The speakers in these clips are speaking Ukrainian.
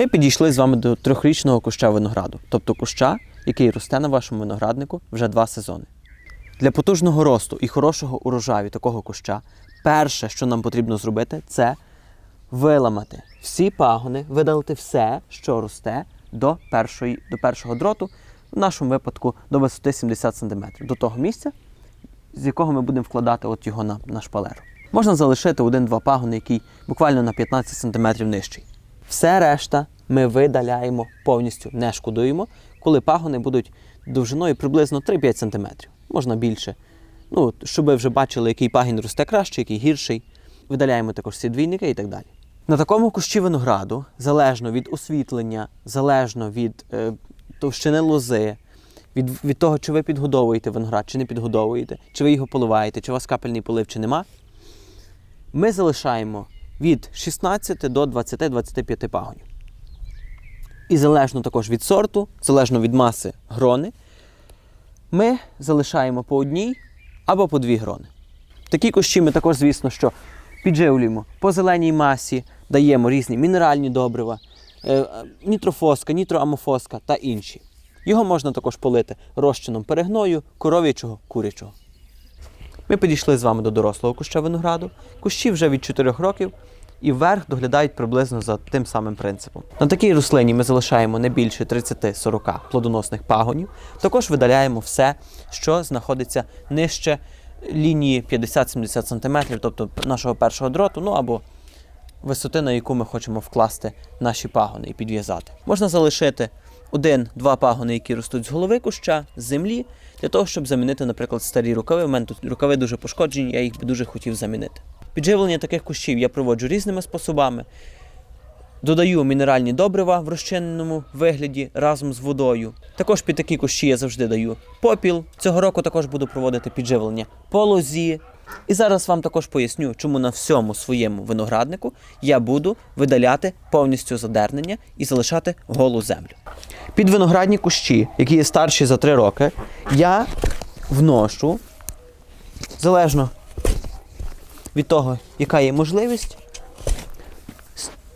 Ми підійшли з вами до трьохрічного куща винограду, тобто куща, який росте на вашому винограднику вже два сезони. Для потужного росту і хорошого урожаю такого куща, перше, що нам потрібно зробити, це виламати всі пагони, видалити все, що росте до, першої, до першого дроту, в нашому випадку до висоти 70 см, до того місця, з якого ми будемо вкладати от його на, на шпалеру. Можна залишити один-два пагони, який буквально на 15 см нижчий. Все решта ми видаляємо повністю, не шкодуємо, коли пагони будуть довжиною приблизно 3-5 см, можна більше. Ну, щоб ви вже бачили, який пагін росте краще, який гірший. Видаляємо також ці двійники і так далі. На такому кущі винограду, залежно від освітлення, залежно від е, товщини лози, від, від того, чи ви підгодовуєте виноград, чи не підгодовуєте, чи ви його поливаєте, чи у вас капельний полив, чи нема, ми залишаємо від 16 до 20-25 пагонів. І залежно також від сорту, залежно від маси грони, ми залишаємо по одній або по дві грони. Такі кущі ми також, звісно, що підживлюємо по зеленій масі, даємо різні мінеральні добрива, е, нітрофоска, нітроамофоска та інші. Його можна також полити розчином перегною, коров'ячого, курячого. Ми підійшли з вами до дорослого куща винограду. Кущі вже від 4 років і вверх доглядають приблизно за тим самим принципом. На такій рослині ми залишаємо не більше 30-40 плодоносних пагонів. Також видаляємо все, що знаходиться нижче лінії 50-70 см, тобто нашого першого дроту, ну або висоти, на яку ми хочемо вкласти наші пагони і підв'язати. Можна залишити один-два пагони, які ростуть з голови куща, з землі, для того, щоб замінити, наприклад, старі рукави. У мене тут рукави дуже пошкоджені, я їх би дуже хотів замінити. Підживлення таких кущів я проводжу різними способами. Додаю мінеральні добрива в розчиненому вигляді разом з водою. Також під такі кущі я завжди даю попіл. Цього року також буду проводити підживлення по лозі. І зараз вам також поясню, чому на всьому своєму винограднику я буду видаляти повністю задернення і залишати голу землю. Під виноградні кущі, які є старші за 3 роки, я вношу залежно від того, яка є можливість,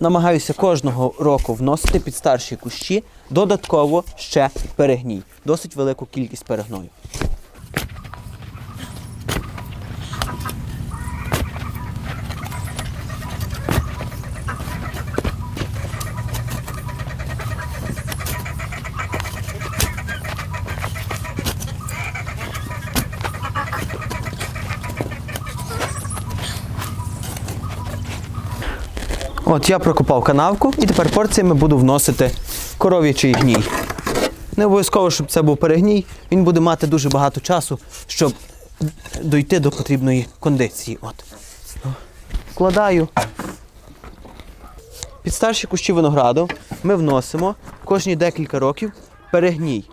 намагаюся кожного року вносити під старші кущі додатково ще перегній. Досить велику кількість перегною. От я прокопав канавку і тепер порціями буду вносити коров'ячий гній. Не обов'язково, щоб це був перегній, він буде мати дуже багато часу, щоб дойти до потрібної кондиції. От. Вкладаю. Під старші кущі винограду ми вносимо кожні декілька років перегній.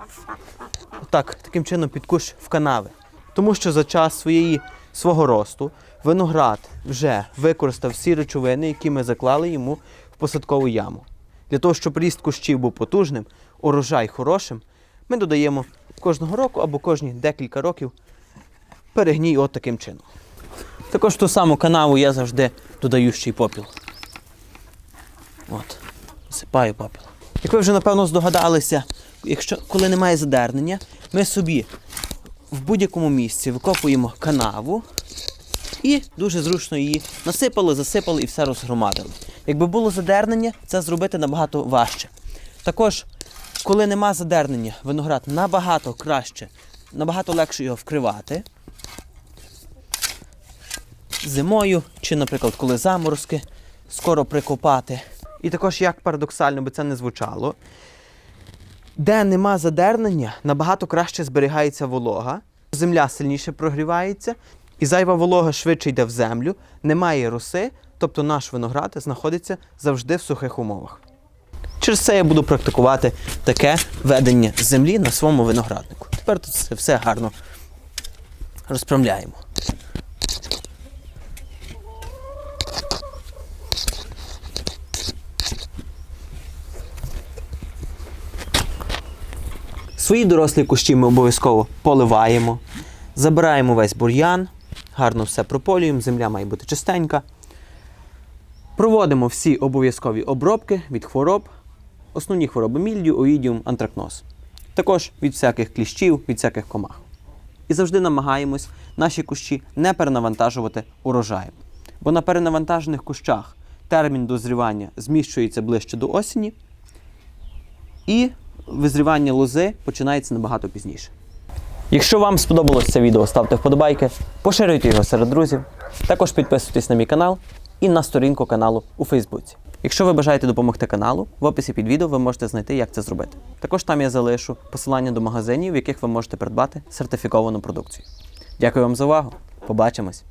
Так, таким чином під кущ в канави. Тому що за час своєї, свого росту виноград вже використав всі речовини, які ми заклали йому в посадкову яму. Для того, щоб ріст кущів був потужним, урожай хорошим, ми додаємо кожного року або кожні декілька років перегній от таким чином. Також ту саму канаву я завжди додаю ще й попіл. От, засипаю попіл. Як ви вже напевно здогадалися, якщо коли немає задернення, ми собі в будь-якому місці викопуємо канаву і дуже зручно її насипали, засипали і все розгромадили. Якби було задернення, це зробити набагато важче. Також, коли нема задернення, виноград набагато краще, набагато легше його вкривати. Зимою, чи, наприклад, коли заморозки, скоро прикопати. І також, як парадоксально би це не звучало, де нема задернення, набагато краще зберігається волога, земля сильніше прогрівається, і зайва волога швидше йде в землю, немає роси, тобто наш виноград знаходиться завжди в сухих умовах. Через це я буду практикувати таке ведення землі на своєму винограднику. Тепер тут все, гарно розправляємо. Свої дорослі кущі ми обов'язково поливаємо, забираємо весь бур'ян, гарно все прополюємо, земля має бути чистенька. Проводимо всі обов'язкові обробки від хвороб, основні хвороби мільдю, оїдіум, антракноз. Також від всяких кліщів, від всяких комах. І завжди намагаємось наші кущі не перенавантажувати урожаєм. Бо на перенавантажених кущах термін дозрівання зміщується ближче до осені, і визрівання лози починається набагато пізніше. Якщо вам сподобалось це відео, ставте вподобайки, поширюйте його серед друзів. Також підписуйтесь на мій канал і на сторінку каналу у Фейсбуці. Якщо ви бажаєте допомогти каналу, в описі під відео ви можете знайти, як це зробити. Також там я залишу посилання до магазинів, в яких ви можете придбати сертифіковану продукцію. Дякую вам за увагу. Побачимось!